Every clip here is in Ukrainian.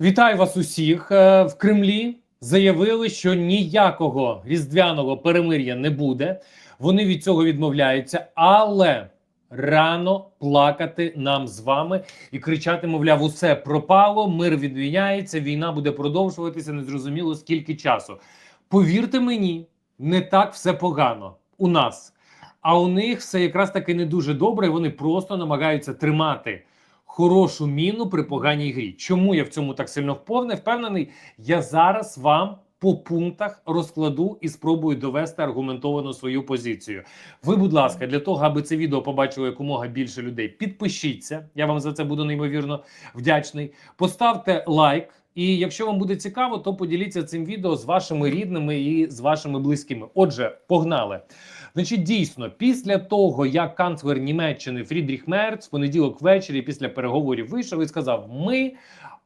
Вітаю вас усіх Е, в Кремлі. Заявили, що ніякого різдвяного перемир'я не буде. Вони від цього відмовляються, але рано плакати нам з вами і кричати: мовляв, усе пропало, мир відміняється, війна буде продовжуватися незрозуміло скільки часу. Повірте мені, не так все погано у нас. А у них все якраз таки не дуже добре. Вони просто намагаються тримати хорошу міну при поганій грі. Чому я в цьому так сильно впевнений? Я зараз вам по пунктах розкладу і спробую довести аргументовану свою позицію. Ви, будь ласка, для того, аби це відео побачило якомога більше людей, підпишіться. Я вам за це буду неймовірно вдячний. Поставте лайк. І якщо вам буде цікаво, то поділіться цим відео з вашими рідними і з вашими близькими. Отже, погнали. Значить, дійсно, після того, як канцлер Німеччини Фрідріх Мерц в понеділок ввечері після переговорів вийшов і сказав: Ми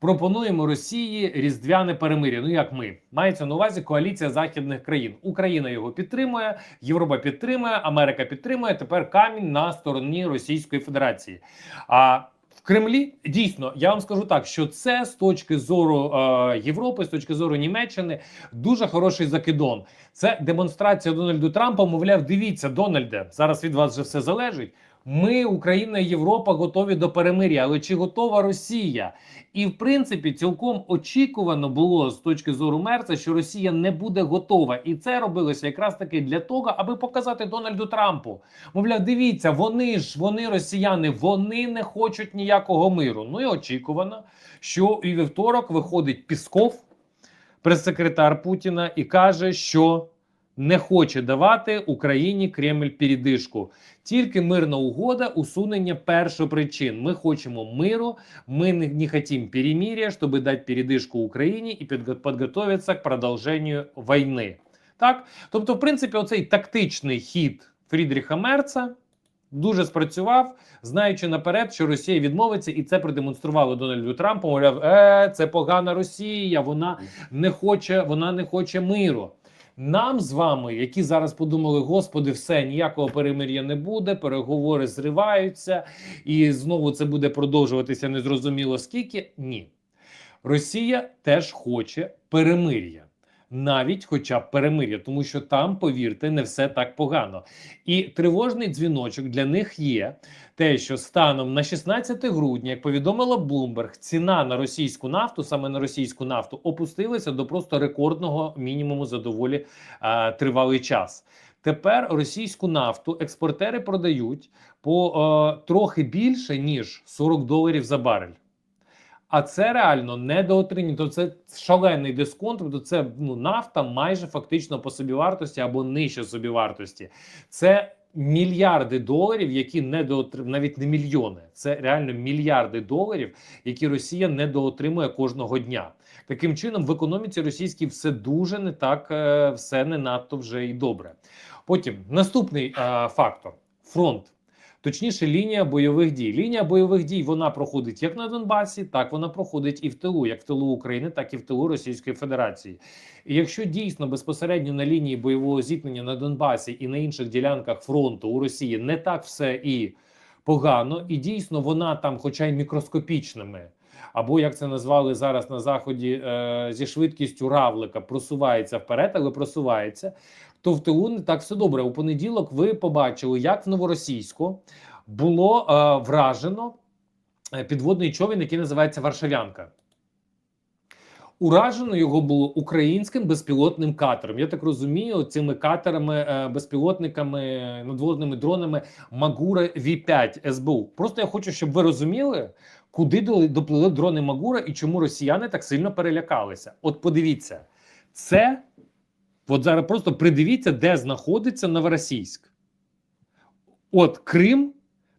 пропонуємо Росії різдвяне перемир'я. Ну як ми мається на увазі коаліція західних країн. Україна його підтримує, Європа підтримує, Америка підтримує. Тепер камінь на стороні Російської Федерації. А Кремлі дійсно я вам скажу так, що це з точки зору е, Європи, з точки зору Німеччини, дуже хороший закидон. Це демонстрація Дональду Трампа. Мовляв, дивіться, Дональде, зараз від вас вже все залежить. Ми, Україна Європа, готові до перемир'я, але чи готова Росія? І в принципі, цілком очікувано було з точки зору Мерца, що Росія не буде готова, і це робилося якраз таки для того, аби показати Дональду Трампу. Мовляв, дивіться, вони ж вони росіяни, вони не хочуть ніякого миру. Ну і очікувано, що і вівторок виходить Пісков, прес-секретар Путіна, і каже, що не хоче давати Україні Кремль передишку. Тільки мирна угода, усунення першопричин. Ми хочемо миру, ми не, не хотим перемирия, щоб дати передишку Україні і підго- підготовитися к продовженню війни. Так, тобто, в принципі, оцей тактичний хід Фрідріха Мерца дуже спрацював, знаючи наперед, що Росія відмовиться, і це продемонструвало Дональду Трампу. Мовляв, е, це погана Росія, вона не хоче, вона не хоче миру. Нам з вами, які зараз подумали, господи, все ніякого перемир'я не буде, переговори зриваються, і знову це буде продовжуватися незрозуміло скільки. Ні, Росія теж хоче перемир'я. Навіть хоча б перемир'я, тому що там, повірте, не все так погано. І тривожний дзвіночок для них є те, що станом на 16 грудня, як повідомила Bloomberg, ціна на російську нафту, саме на російську нафту, опустилася до просто рекордного мінімуму за доволі е, тривалий час. Тепер російську нафту експортери продають по е, трохи більше ніж 40 доларів за барель. А це реально недоотримання. То це шалений дисконт. Тобто це ну нафта майже фактично по собівартості або нижче собівартості. Це мільярди доларів, які недоотримують, навіть не мільйони. Це реально мільярди доларів, які Росія недоотримує кожного дня. Таким чином, в економіці російській все дуже не так, е, все не надто вже і добре. Потім наступний е, фактор фронт. Точніше, лінія бойових дій. Лінія бойових дій вона проходить як на Донбасі, так вона проходить і в тилу, як в тилу України, так і в тилу Російської Федерації. І якщо дійсно безпосередньо на лінії бойового зіткнення на Донбасі і на інших ділянках фронту у Росії не так все і погано, і дійсно вона там, хоча й мікроскопічними. Або як це назвали зараз на заході е, зі швидкістю равлика, просувається вперед, але просувається, то в тилу не так все добре. У понеділок ви побачили, як в новоросійську було е, вражено е, підводний човен, який називається Варшавянка. Уражено його було українським безпілотним катером. Я так розумію, цими катерами, е, безпілотниками, надводними дронами Магура В5 СБУ. Просто я хочу, щоб ви розуміли, куди доплили дрони Магура і чому росіяни так сильно перелякалися. От подивіться, це от зараз просто придивіться, де знаходиться Новоросійськ. От Крим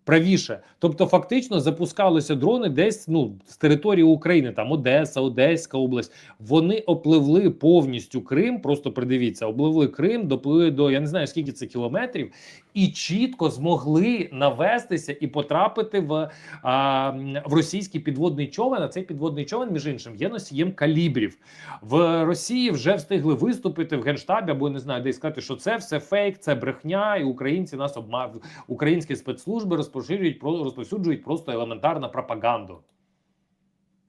правіше. Тобто, фактично запускалися дрони десь ну, з території України, там Одеса, Одеська область. Вони опливли повністю Крим. Просто придивіться, опливли Крим, доплили до я не знаю скільки це кілометрів, і чітко змогли навестися і потрапити в, а, в російський підводний човен. А цей підводний човен, між іншим, є носієм калібрів. В Росії вже встигли виступити в генштабі, або не знаю, де сказати, що це все фейк, це брехня, і українці нас обма... українські спецслужби розпоширюють про розповсюджують просто елементарну пропаганду.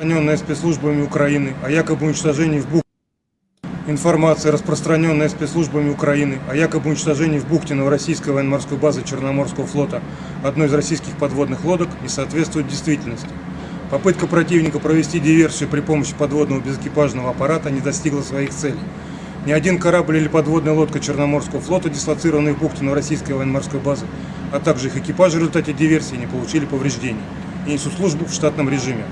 распространенная спецслужбами Украины о якобы уничтожении в Бухте. Информация, распространенная спецслужбами Украины о якобы уничтожении в бухте новороссийской военно-морской базы Черноморского флота одной из российских подводных лодок не соответствует действительности. Попытка противника провести диверсию при помощи подводного безэкипажного аппарата не достигла своих целей. Ни один корабль или подводная лодка Черноморского флота, дислоцированные в бухте новороссийской военно-морской базы, а также их экипажи в результате диверсии не получили повреждений и несут службу в штатном режиме.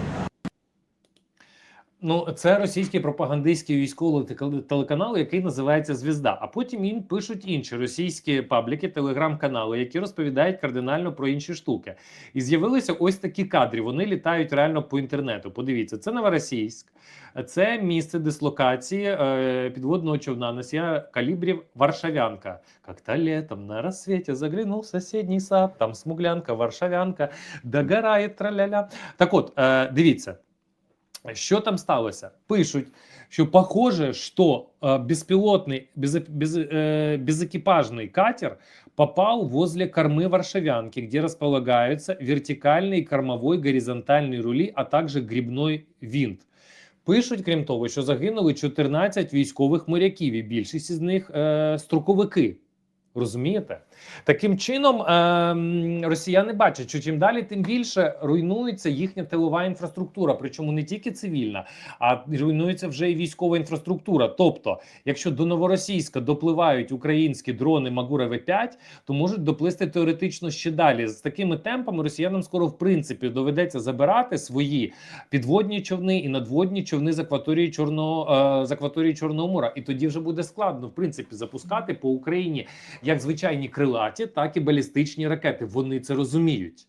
Ну, це російський пропагандистський військовий телеканал, який називається Звізда. А потім їм пишуть інші російські пабліки, телеграм-канали, які розповідають кардинально про інші штуки. І з'явилися ось такі кадри. Вони літають реально по інтернету. Подивіться, це Новоросійськ, це місце дислокації е, підводного човна носія калібрів Варшавянка. Как-то летом на рассвете заглянув в соседний сад, там смуглянка, Варшавянка, догорає траля-ля. Так от, е, дивіться. Що там сталося? Пишуть, що похоже, що э, беспилотный, без, без, э, безэкипажный катер попал возле кормы Варшавянки, где располагаются вертикальный кормовой горизонтальный рули, а также грибной винт. Пишуть, крім того, що загинули 14 військових моряків, і більшість із них е, строковики. Розумієте? Таким чином, ем, росіяни бачать, що чим далі, тим більше руйнується їхня тилова інфраструктура, причому не тільки цивільна, а руйнується вже і військова інфраструктура. Тобто, якщо до новоросійська допливають українські дрони Магура В5, то можуть доплисти теоретично ще далі. З такими темпами росіянам скоро в принципі доведеться забирати свої підводні човни і надводні човни з акваторії Чорного е, з акваторії Чорного моря. І тоді вже буде складно в принципі запускати по Україні як звичайні крилаті, так і балістичні ракети. Вони це розуміють.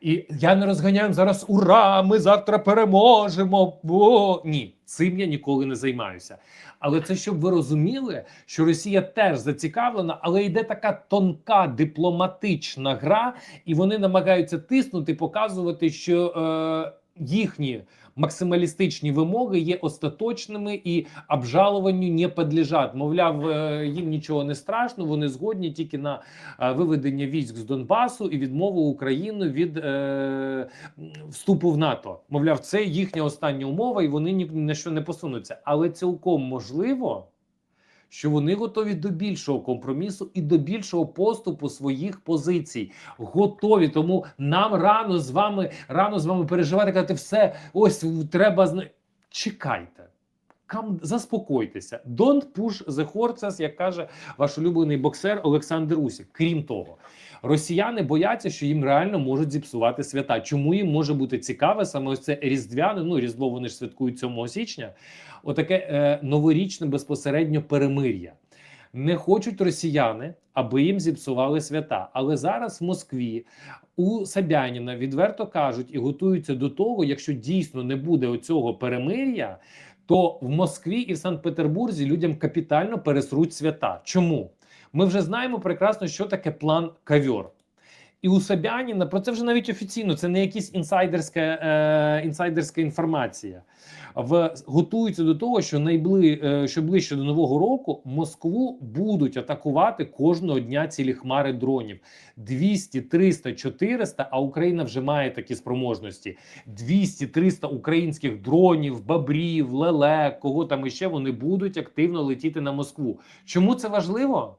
І я не розганяю зараз ура! Ми завтра переможемо. Бо ні, цим я ніколи не займаюся. Але це щоб ви розуміли, що Росія теж зацікавлена, але йде така тонка дипломатична гра, і вони намагаються тиснути, показувати, що е, їхні максималістичні вимоги є остаточними і обжалуванню не підлежать. Мовляв, е, їм нічого не страшно. Вони згодні тільки на е, виведення військ з Донбасу і відмову України від е, вступу в НАТО. Мовляв, це їхня остання умова, і вони ні на що не посунуться. Але цілком можливо. Що вони готові до більшого компромісу і до більшого поступу своїх позицій, готові. Тому нам рано з вами рано з вами переживати, казати, все ось треба. Чекайте, кам заспокойтеся. Don't push the horses, як каже ваш улюблений боксер Олександр Усік. Крім того, росіяни бояться, що їм реально можуть зіпсувати свята. Чому їм може бути цікаве саме ось це різдвяне? Ну різдво вони ж святкують 7 січня. Отаке е, новорічне безпосередньо перемир'я. Не хочуть росіяни, аби їм зіпсували свята. Але зараз в Москві у Собяніна відверто кажуть і готуються до того, якщо дійсно не буде оцього перемир'я, то в Москві і в Санкт-Петербурзі людям капітально пересруть свята. Чому? Ми вже знаємо прекрасно, що таке план кавьор. І у Собяніна про це вже навіть офіційно, це не якась інсайдерська, е, інсайдерська інформація. В готуються до того, що найбли, е, що ближче до нового року Москву будуть атакувати кожного дня цілі хмари дронів. 200, 300, 400, А Україна вже має такі спроможності. 200, 300 українських дронів, бабрів, лелек, кого там іще вони будуть активно летіти на Москву. Чому це важливо?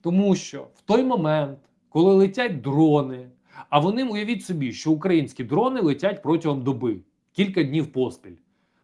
Тому що в той момент, коли летять дрони, а вони уявіть собі, що українські дрони летять протягом доби, кілька днів поспіль.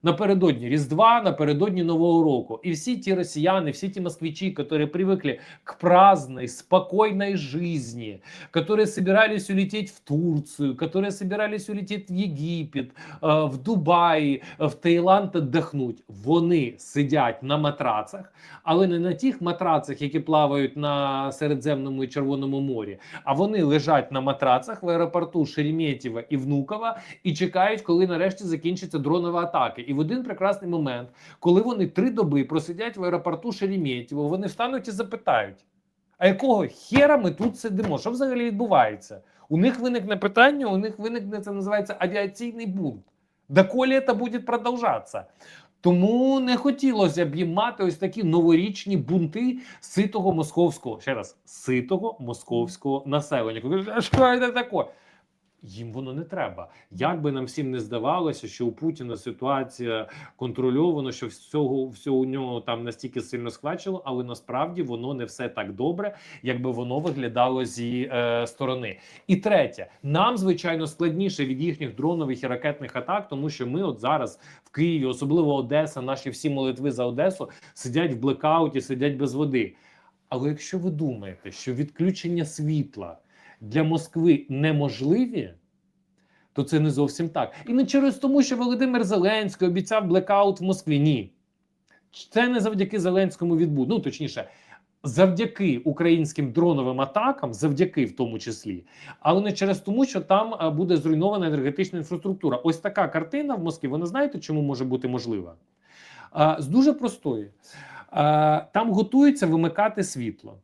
Напередодні Різдва, напередодні Нового року. І всі ті росіяни, всі ті москвичи, які привыкли к праздной, спокойной жизни, которые собирались улететь в Турцию, которые собирались улететь в Єгипет, е, в Дубай, е, в Таїланд отдохнуть, вони сидять на матрацах, але не на тих матрацах, які плавають на Середземному і Червоному морі, а вони лежать на матрацах в аеропорту Шереметьєва і Внукова і чекають, коли нарешті закінчиться дронова атака. І в один прекрасний момент, коли вони три доби просидять в аеропорту Шереметьєво, вони встануть і запитають: а якого хера ми тут сидимо? Що взагалі відбувається? У них виникне питання, у них виникне це називається авіаційний бунт. Доколі це буде продовжатися? Тому не хотілося б їм мати ось такі новорічні бунти ситого московського ще раз ситого московського населення. А що це таке? Їм воно не треба. Як би нам всім не здавалося, що у Путіна ситуація контрольована, що всього всього у нього там настільки сильно схвачило, але насправді воно не все так добре, якби воно виглядало зі е, сторони. І третє, нам звичайно складніше від їхніх дронових і ракетних атак, тому що ми от зараз в Києві, особливо Одеса, наші всі молитви за Одесу сидять в блекауті, сидять без води. Але якщо ви думаєте, що відключення світла для Москви неможливі, то це не зовсім так. І не через тому, що Володимир Зеленський обіцяв блекаут в Москві. Ні. Це не завдяки Зеленському відбуду. Ну, точніше, завдяки українським дроновим атакам, завдяки в тому числі, але не через тому, що там буде зруйнована енергетична інфраструктура. Ось така картина в Москві. Вона знаєте, чому може бути можлива? А, з дуже простої. А, там готуються вимикати світло.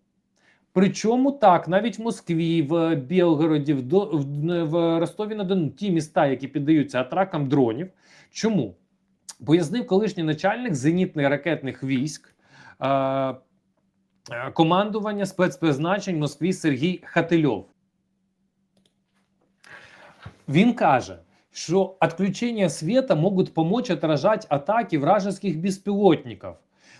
Причому так, навіть в Москві, в Білгороді, в, в, в Ростові на Дону, ті міста, які піддаються атакам дронів. Чому? Пояснив колишній начальник зенітних ракетних військ е, командування спецпризначень Москві Сергій Хатильов. Він каже, що відключення світа можуть допомогти отражати атаки вражеских безпілотників.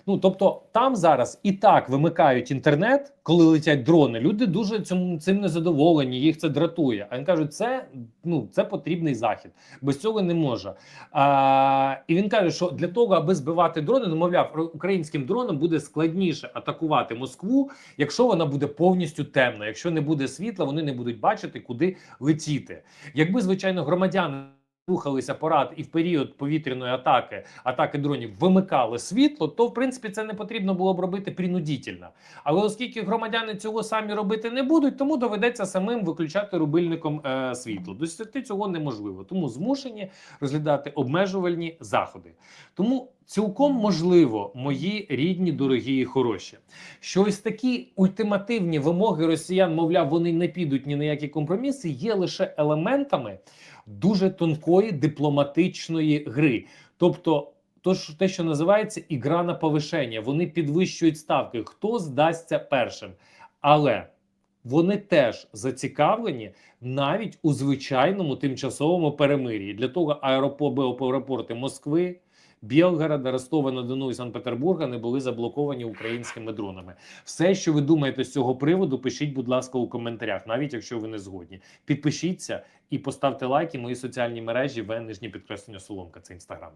Ну тобто, там зараз і так вимикають інтернет, коли летять дрони. Люди дуже цим, цим незадоволені, їх це дратує. А він кажуть, це ну це потрібний захід. Без цього не може. А, і він каже, що для того, аби збивати дрони, ну мовляв, українським дронам буде складніше атакувати Москву, якщо вона буде повністю темна. Якщо не буде світла, вони не будуть бачити, куди летіти. Якби звичайно громадяни. Рухалися порад і в період повітряної атаки, атаки дронів вимикали світло, то в принципі це не потрібно було б робити принудительно. Але оскільки громадяни цього самі робити не будуть, тому доведеться самим виключати рубильником е, світло. Досягти цього неможливо, тому змушені розглядати обмежувальні заходи. Тому цілком можливо, мої рідні, дорогі і хороші, що ось такі ультимативні вимоги росіян, мовляв, вони не підуть ні на які компроміси, є лише елементами дуже тонкої дипломатичної гри. Тобто, то те, що називається ігра на повишення, вони підвищують ставки. Хто здасться першим? Але вони теж зацікавлені навіть у звичайному тимчасовому перемир'ї для того, аеропо- аеропорти Москви. Білгорода, Ростова на Дону і Санкт-Петербурга не були заблоковані українськими дронами. Все, що ви думаєте з цього приводу, пишіть, будь ласка, у коментарях, навіть якщо ви не згодні. Підпишіться і поставте лайки. Мої соціальні мережі в нижнє підкреслення Соломка. Це інстаграм.